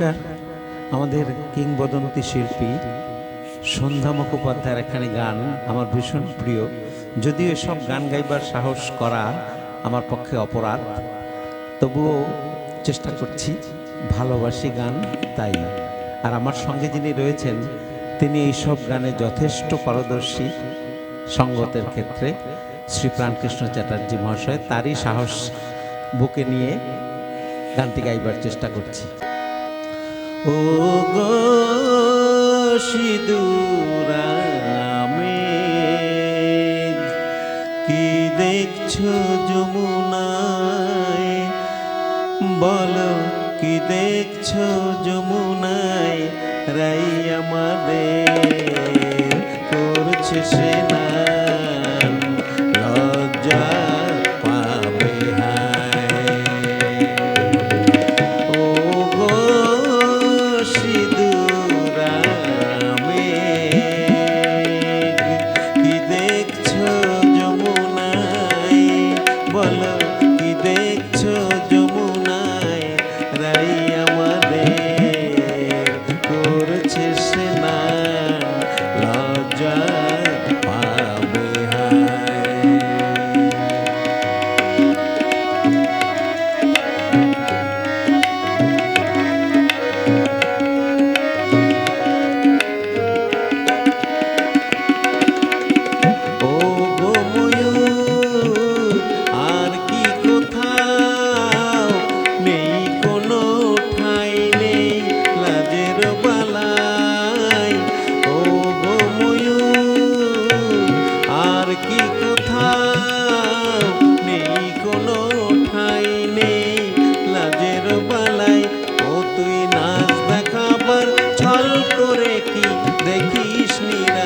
নমস্কার। আমাদের কিংবদন্তি শিল্পী সন্ধ্যা মুখোপাধ্যায়ের এখানে গান আমার ভীষণ প্রিয়। যদিও এসব গান গাইবার সাহস করা আমার পক্ষে অপরাধ। তবুও চেষ্টা করছি, ভালোবাসি গান তাই। আর আমার সঙ্গে যিনি রয়েছেন, তিনি এইসব গানে যথেষ্ট পারদর্শী সঙ্গতের ক্ষেত্রে শ্রী প্রাণকৃষ্ণ চ্যাটার্জি মহাশয়। তারই সাহস বুকে নিয়ে গানটি গাইবার চেষ্টা করছি। ও গো কি দেখছ যমুনায়? বলো কি দেখছ যমুনায়? রাই আমাদের করছে সে ও করে কি দেখিস নিরালায়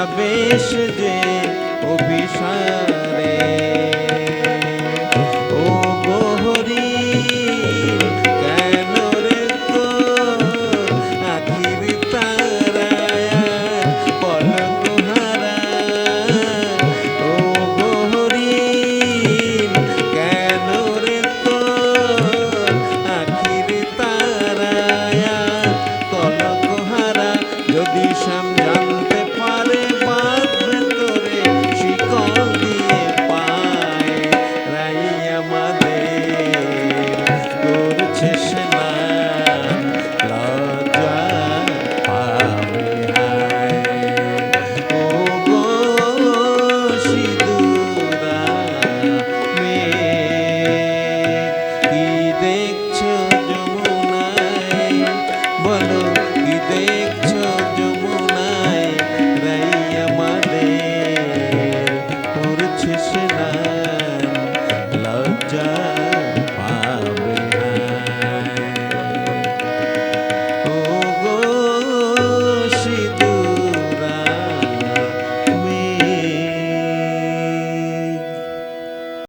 যায় যে অভিসারে